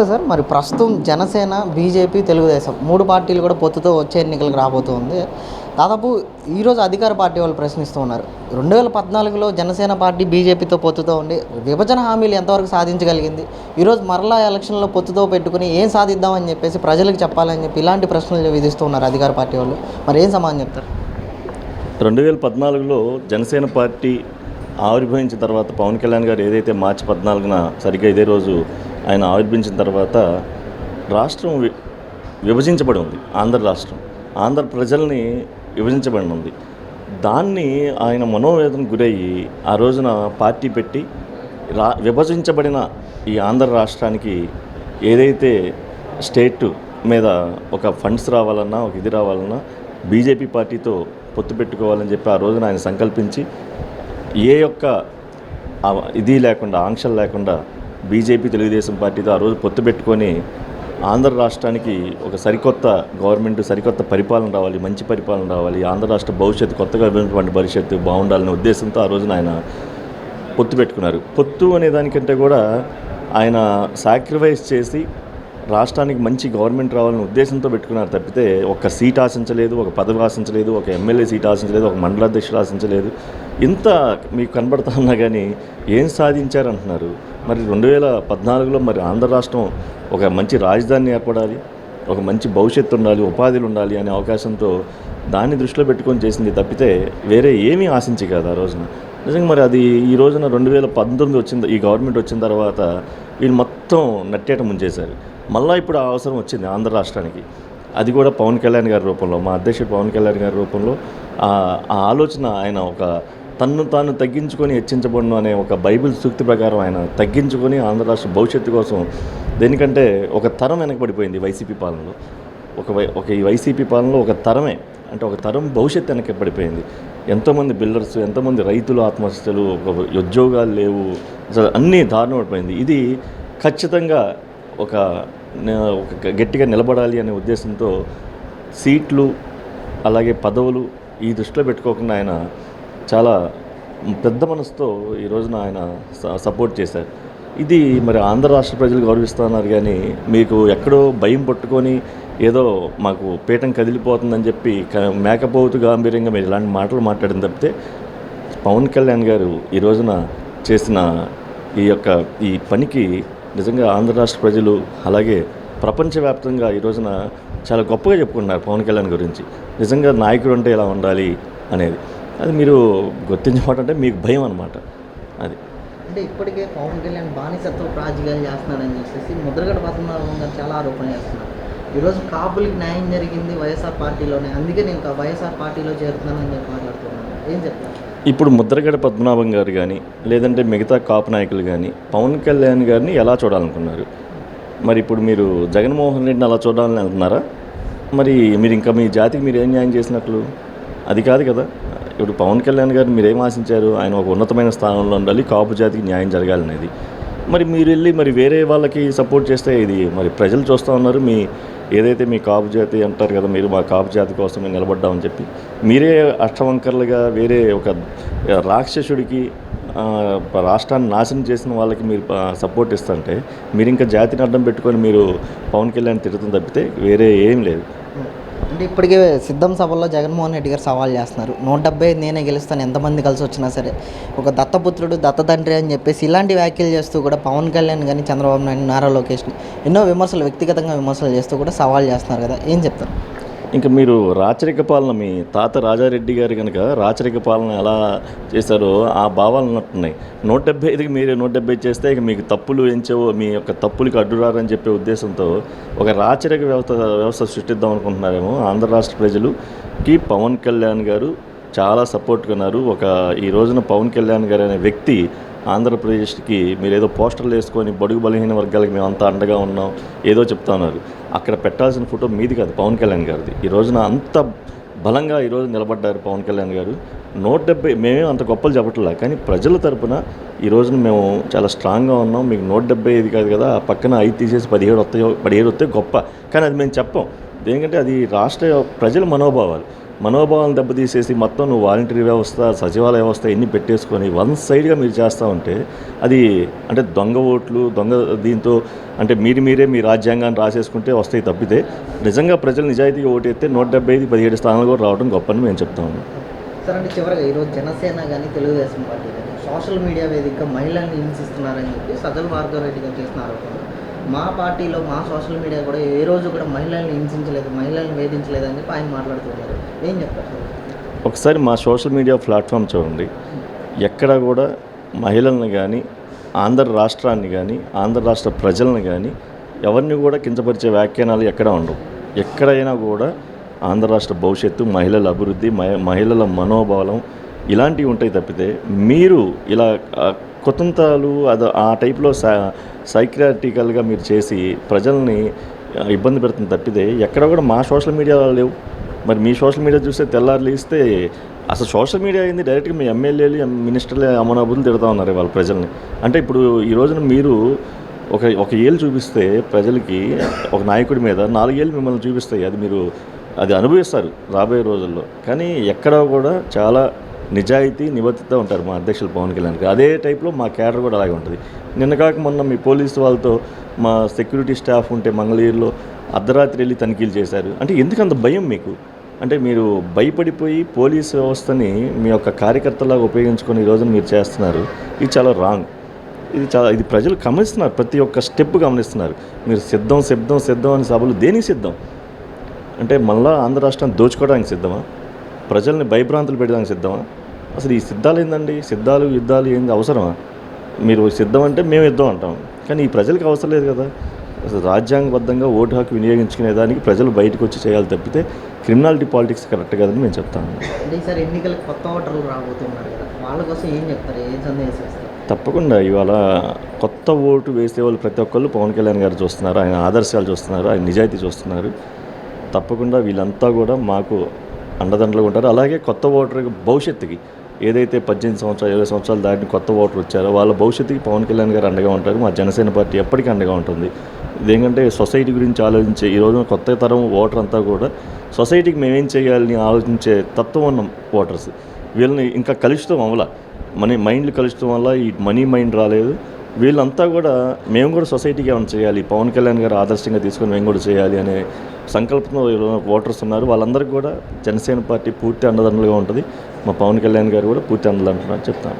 నమస్తే సార్? మరి ప్రస్తుతం జనసేన బీజేపీ తెలుగుదేశం మూడు పార్టీలు కూడా పొత్తుతో వచ్చే ఎన్నికలకు రాబోతుంది దాదాపు ఈరోజు అధికార పార్టీ వాళ్ళు ప్రశ్నిస్తూ ఉన్నారు. రెండు వేల పద్నాలుగులో జనసేన పార్టీ బీజేపీతో పొత్తుతో ఉండి విభజన హామీలు ఎంతవరకు సాధించగలిగింది? ఈరోజు మరలా ఎలక్షన్లో పొత్తుతో పెట్టుకుని ఏం సాధిద్దామని చెప్పేసి ప్రజలకు చెప్పాలని చెప్పి ఇలాంటి ప్రశ్నలు విధిస్తూ ఉన్నారు అధికార పార్టీ వాళ్ళు. మరి ఏం సమాధానం చెప్తారు? రెండు వేల పద్నాలుగులో జనసేన పార్టీ ఆవిర్భవించిన తర్వాత పవన్ కళ్యాణ్ గారు ఏదైతే మార్చి పద్నాలుగున సరిగ్గా ఇదే రోజు ఆయన ఆవిర్భించిన తర్వాత రాష్ట్రం వి- విభజించబడి ఉంది. ఆంధ్ర రాష్ట్రం. ఆంధ్ర ప్రజల్ని విభజించబడి ఉంది దాన్ని ఆయన మనోవేదన గురయ్యి ఆ రోజున పార్టీ పెట్టి రా విభజించబడిన ఈ ఆంధ్ర రాష్ట్రానికి ఏదైతే స్టేట్ మీద ఒక ఫండ్స్ రావాలన్నా ఒక ఇది రావాలన్నా బీజేపీ పార్టీతో పొత్తు పెట్టుకోవాలని చెప్పి ఆ రోజున ఆయన సంకల్పించి ఏ యొక్క ఇది లేకుండా ఆంక్షలు లేకుండా బీజేపీ తెలుగుదేశం పార్టీతో ఆ రోజు పొత్తు పెట్టుకొని ఆంధ్ర రాష్ట్రానికి ఒక సరికొత్త గవర్నమెంట్ సరికొత్త పరిపాలన రావాలి మంచి పరిపాలన రావాలి ఆంధ్ర రాష్ట్ర భవిష్యత్తు కొత్తగా అభివృద్ధి భవిష్యత్తు బాగుండాలనే ఉద్దేశంతో ఆ రోజున ఆయన పొత్తు పెట్టుకున్నారు. పొత్తు అనే దానికంటే కూడా ఆయన సాక్రిఫైస్ చేసి రాష్ట్రానికి మంచి గవర్నమెంట్ రావాలనే ఉద్దేశంతో పెట్టుకున్నారు తప్పితే ఒక సీట్ ఆశించలేదు ఒక పదవి ఆశించలేదు ఒక ఎమ్మెల్యే సీట్ ఆశించలేదు ఒక మండలాధ్యక్షుడు ఆశించలేదు. ఇంత మీకు కనబడతా ఉన్నా కానీ ఏం సాధించారంటున్నారు? మరి రెండు వేల పద్నాలుగులో మరి ఆంధ్ర రాష్ట్రం ఒక మంచి రాజధాని ఏర్పడాలి ఒక మంచి భవిష్యత్తు ఉండాలి ఉపాధులు ఉండాలి అనే అవకాశంతో దాన్ని దృష్టిలో పెట్టుకొని చేసింది తప్పితే వేరే ఏమీ ఆశించి కాదు ఆ రోజున. నిజంగా మరి అది ఈ రోజున రెండు వేల పంతొమ్మిది వచ్చింది ఈ గవర్నమెంట్ వచ్చిన తర్వాత వీళ్ళు మొత్తం నట్టేట ముంచేశారు. మళ్ళీ ఇప్పుడు ఆ అవసరం వచ్చింది ఆంధ్ర రాష్ట్రానికి. అది కూడా పవన్ కళ్యాణ్ గారి రూపంలో మా అధ్యక్షుడు పవన్ కళ్యాణ్ గారి రూపంలో ఆ ఆ ఆలోచన ఆయన ఒక తన్ను తాను తగ్గించుకొని హెచ్చించబడును అనే ఒక బైబిల్ సూక్తి ప్రకారం ఆయన తగ్గించుకొని ఆంధ్ర రాష్ట్ర భవిష్యత్తు కోసం దేనికంటే ఒక తరం వెనకబడిపోయింది వైసీపీ పాలనలో. ఒక వై ఒక ఈ వైసీపీ పాలనలో ఒక తరమే అంటే ఒక తరం భవిష్యత్తు వెనకబడిపోయింది. ఎంతోమంది బిల్డర్స్ ఎంతోమంది రైతులు ఆత్మహత్యలు ఒక ఉద్యోగాలు లేవు అసలు అన్నీ దారుణం పడిపోయింది ఇది ఖచ్చితంగా ఒక ఒక గట్టిగా నిలబడాలి అనే ఉద్దేశంతో సీట్లు అలాగే పదవులు ఈ దృష్టిలో పెట్టుకోకుండా ఆయన చాలా పెద్ద మనసుతో ఈ రోజున ఆయన స- సపోర్ట్ చేశారు. ఇది మరి ఆంధ్ర రాష్ట్ర ప్రజలు గౌరవిస్తున్నారు కానీ మీకు ఎక్కడో భయం పట్టుకొని ఏదో మాకు పీఠం కదిలిపోతుందని చెప్పి మేకపోతు గాంభీర్యంగా మీరు ఇలాంటి మాటలు మాట్లాడిన తప్పితే పవన్ కళ్యాణ్ గారు ఈ రోజున చేసిన ఈ యొక్క ఈ పనికి నిజంగా ఆంధ్ర రాష్ట్ర ప్రజలు అలాగే ప్రపంచవ్యాప్తంగా ఈ రోజున చాలా గొప్పగా చెప్పుకుంటున్నారు పవన్ కళ్యాణ్ గురించి. నిజంగా నాయకుడు అంటే ఇలా ఉండాలి అనేది. అది మీరు గుర్తించమాట అంటే మీకు భయం అనమాట అది. అంటే ఇప్పటికే పవన్ కళ్యాణ్ బానిసత్వ రాజకీయాలు చేస్తున్నాడని చెప్పేసి ముద్రగడ పద్మనాభం గారు చాలా ఆరోపణ చేస్తున్నారు. ఈరోజు కాపులకి న్యాయం జరిగింది వైఎస్ఆర్ పార్టీలోనే అందుకే నేను వైఎస్ఆర్ పార్టీలో చేరుతున్నానని చెప్పి మాట్లాడుతున్నాను. ఏం చెప్తారు? ఇప్పుడు ముద్రగడ పద్మనాభం గారు కానీ లేదంటే మిగతా కాపు నాయకులు కానీ పవన్ కళ్యాణ్ గారిని ఎలా చూడాలనుకున్నారు? మరి ఇప్పుడు మీరు జగన్మోహన్ రెడ్డిని అలా చూడాలని అంటున్నారా? మరి మీరు ఇంకా మీ జాతికి మీరు ఏం న్యాయం చేసినట్లు? అది కాదు కదా. ఇప్పుడు పవన్ కళ్యాణ్ గారు మీరు ఏం ఆశించారు? ఆయన ఒక ఉన్నతమైన స్థానంలో ఉండాలి కాపు జాతికి న్యాయం జరగాలనేది. మరి మీరు వెళ్ళి మరి వేరే వాళ్ళకి సపోర్ట్ చేస్తే ఇది మరి ప్రజలు చూస్తూ ఉన్నారు. మీ ఏదైతే మీ కాపు జాతి అంటారు కదా మీరు మా కాపు జాతి కోసం మేము నిలబడ్డామని చెప్పి మీరే అష్టవంకర్లుగా వేరే ఒక రాక్షసుడికి రాష్ట్రాన్ని నాశనం చేసిన వాళ్ళకి మీరు సపోర్ట్ ఇస్తుంటే మీరు ఇంకా జాతిని అడ్డం పెట్టుకొని మీరు పవన్ కళ్యాణ్ తిరుగుతుంది తప్పితే వేరే ఏం లేదు. అంటే ఇప్పటికే సిద్ధం సభల్లో జగన్మోహన్ రెడ్డి గారు సవాల్ చేస్తున్నారు. నూట డెబ్బై ఐదు నేనే గెలుస్తాను ఎంతమంది కలిసి వచ్చినా సరే. ఒక దత్తపుత్రుడు దత్త తండ్రి అని చెప్పేసి ఇలాంటి వ్యాఖ్యలు చేస్తూ కూడా పవన్ కళ్యాణ్ కానీ చంద్రబాబు నాయుడు నారా లోకేష్ని ఎన్నో విమర్శలు వ్యక్తిగతంగా విమర్శలు చేస్తూ కూడా సవాల్ చేస్తున్నారు కదా. ఏం చెప్తారు? ఇంకా మీరు రాచరిక పాలన మీ తాత రాజారెడ్డి గారు కనుక రాచరిక పాలన ఎలా చేశారో ఆ భావాలు ఉన్నట్టున్నాయి. నూట డెబ్బై ఐదుకి మీరు నూట డెబ్బై చేస్తే ఇక మీకు తప్పులు ఎంచవో మీ యొక్క తప్పులకి అడ్డురారని చెప్పే ఉద్దేశంతో ఒక రాచరిక వ్యవస్థ వ్యవస్థ సృష్టిద్దాం అనుకుంటున్నారేమో ఆంధ్ర రాష్ట్ర ప్రజలుకి పవన్ కళ్యాణ్ గారు చాలా సపోర్ట్గా ఉన్నారు. ఒక ఈ రోజున పవన్ కళ్యాణ్ గారు అనే వ్యక్తి ఆంధ్రప్రదేశ్కి మీరు ఏదో పోస్టర్లు వేసుకొని బడుగు బలహీన వర్గాలకు మేము అంతా అండగా ఉన్నాం ఏదో చెప్తా ఉన్నారు. అక్కడ పెట్టాల్సిన ఫోటో మీది కాదు పవన్ కళ్యాణ్ గారిది. ఈ రోజున అంత బలంగా ఈరోజు నిలబడ్డారు పవన్ కళ్యాణ్ గారు. నూట డెబ్బై మేమే అంత గొప్పలు చెప్పట్లే కానీ ప్రజల తరపున ఈ రోజున మేము చాలా స్ట్రాంగ్గా ఉన్నాం. మీకు నూట డెబ్బై ఐదు కాదు కదా ఆ పక్కన ఐదు తీసేసి పదిహేడు వస్తాయో పదిహేడు వస్తే గొప్ప. కానీ అది మేము చెప్పం. దేనికంటే అది రాష్ట్ర ప్రజల మనోభావాలు. మనోభావాలను దెబ్బతీసేసి మొత్తం నువ్వు వాలంటరీ వ్యవస్థ సచివాలయ వ్యవస్థ ఎన్ని పెట్టేసుకొని వన్ సైడ్గా మీరు చేస్తూ ఉంటే అది అంటే దొంగ ఓట్లు దొంగ దీంతో అంటే మీరు మీరే మీ రాజ్యాంగాన్ని రాసేసుకుంటే వస్తాయి తప్పితే నిజంగా ప్రజలు నిజాయితీగా ఓటేస్తే నూట డెబ్బై ఐదు పదిహేడు స్థానాలు కూడా రావడం గొప్పని మేము చెప్తాము సార్ అంటే చివరిగా ఈరోజు జనసేన కానీ తెలుగుదేశం పార్టీ కానీ సోషల్ మీడియా వేదికగా మహిళల్ని హింసిస్తున్నారని చెప్పి సజల్ సజ్జల భార్గవరెడ్డి గారు చేసిన ఆరోపణలు. మా పార్టీలో మా సోషల్ మీడియా కూడా ఏ రోజు కూడా మహిళల్ని హింసించలేదు మహిళల్ని వేధించలేదు అని చెప్పి ఆయన మాట్లాడుతున్నారు. ఏం చెప్తారు? ఒకసారి మా సోషల్ మీడియా ప్లాట్ఫామ్ చూడండి. ఎక్కడ కూడా మహిళలను కానీ ఆంధ్ర రాష్ట్రాన్ని కానీ ఆంధ్ర రాష్ట్ర ప్రజలను కానీ ఎవరిని కూడా కించపరిచే వ్యాఖ్యానాలు ఎక్కడ ఉండవు. ఎక్కడైనా కూడా ఆంధ్ర రాష్ట్ర భవిష్యత్తు మహిళల అభివృద్ధి మహి- మహిళల మనోబలం ఇలాంటివి ఉంటాయి తప్పితే మీరు ఇలా ఆ, కుతంత్రాలు అది ఆ టైప్లో సై సైక్రాటికల్గా మీరు చేసి ప్రజల్ని ఇబ్బంది పెడుతుంది తప్పితే ఎక్కడ కూడా మా సోషల్ మీడియాలో లేవు. మరి మీ సోషల్ మీడియా చూస్తే తెల్లారు లేస్తే అసలు సోషల్ మీడియా అయింది డైరెక్ట్గా మీ ఎమ్మెల్యేలు ఎం- మినిస్టర్లు అమనాబులు తిడతా ఉన్నారు వాళ్ళ ప్రజల్ని. అంటే ఇప్పుడు ఈ రోజున మీరు ఒక ఒక ఏళ్ళు చూపిస్తే ప్రజలకి ఒక నాయకుడి మీద నాలుగేళ్ళు మిమ్మల్ని చూపిస్తాయి. అది మీరు అది అనుభవిస్తారు రాబోయే రోజుల్లో. కానీ ఎక్కడ కూడా చాలా నిజాయితీ నిబద్ధత ఉంటారు మా అధ్యక్షులు పవన్ కళ్యాణ్ గారు. అదే టైప్లో మా క్యాడర్ కూడా అలాగే ఉంటుంది. నిన్న కాక మొన్న మీ పోలీసు వాళ్ళతో మా సెక్యూరిటీ స్టాఫ్ ఉంటే మంగళగిరిలో అర్ధరాత్రి వెళ్ళి తనిఖీలు చేశారు. అంటే ఎందుకు అంత భయం మీకు? అంటే మీరు భయపడిపోయి పోలీసు వ్యవస్థని మీ యొక్క కార్యకర్తలాగా ఉపయోగించుకొని ఈ రోజున మీరు చేస్తున్నారు. ఇది చాలా రాంగ్ ఇది చాలా ఇది ప్రజలు గమనిస్తున్నారు. ప్రతి ఒక్క స్టెప్ గమనిస్తున్నారు. మీరు సిద్ధం సిద్ధం సిద్ధం అని సభలు దేనికి సిద్ధం? అంటే మళ్ళా ఆంధ్ర రాష్ట్రాన్ని దోచుకోవడానికి సిద్ధమా? ప్రజల్ని భయభ్రాంతులు పెట్టడానికి సిద్ధమా? అసలు ఈ సిద్ధాలు ఏందండి? సిద్ధాలు యుద్ధాలు ఏంది అవసరమా? మీరు సిద్ధం అంటే మేము యుద్ధం అంటాం. కానీ ఈ ప్రజలకు అవసరం లేదు కదా. అసలు రాజ్యాంగబద్ధంగా ఓటు హక్కు వినియోగించుకునే దానికి ప్రజలు బయటకు వచ్చి చేయాలి తప్పితే క్రిమినాలిటీ పాలిటిక్స్ కరెక్ట్ కాదని మేము చెప్తాము అంటే ఈసారి ఎన్నికలకు కొత్త ఓటర్లు రాబోతున్నారు కదా. వాళ్ళ కోసం ఏం చెప్తారు? ఏం సందేశం ఇస్తారు తప్పకుండా. ఇవాళ కొత్త ఓటు వేసే వాళ్ళు ప్రతి ఒక్కళ్ళు పవన్ కళ్యాణ్ గారు చూస్తున్నారు. ఆయన ఆదర్శాలు చూస్తున్నారు. ఆయన నిజాయితీ చూస్తున్నారు. తప్పకుండా వీళ్ళంతా కూడా మాకు అండదండలుగా ఉంటారు. అలాగే కొత్త ఓటర్ భవిష్యత్తుకి ఏదైతే పద్దెనిమిది సంవత్సరాలు ఇరవై సంవత్సరాలు దాటిన కొత్త ఓటర్ వచ్చారో వాళ్ళ భవిష్యత్తుకి పవన్ కళ్యాణ్ గారు అండగా ఉంటారు. మా జనసేన పార్టీ ఎప్పటికీ అండగా ఉంటుంది. ఇదేంటంటే సొసైటీ గురించి ఆలోచించే ఈ కొత్త తరం ఓటర్ అంతా కూడా సొసైటీకి మేమేం చేయాలని ఆలోచించే తత్వం ఉన్న ఓటర్స్. వీళ్ళని ఇంకా కలుషితం అవ్వాల. మన మైండ్లు కలుషితం వల్ల ఈ మనీ మైండ్ రాలేదు. వీళ్ళంతా కూడా మేము కూడా సొసైటీకి ఏమైనా చేయాలి? పవన్ కళ్యాణ్ గారు ఆదర్శంగా తీసుకొని మేము కూడా చేయాలి అనే సంకల్పంతో ఓటర్స్ ఉన్నారు. వాళ్ళందరికీ కూడా జనసేన పార్టీ పూర్తి అండదండలుగా ఉంటుంది. మా పవన్ కళ్యాణ్ గారు కూడా పూర్తి అండదండలు చెప్తాను.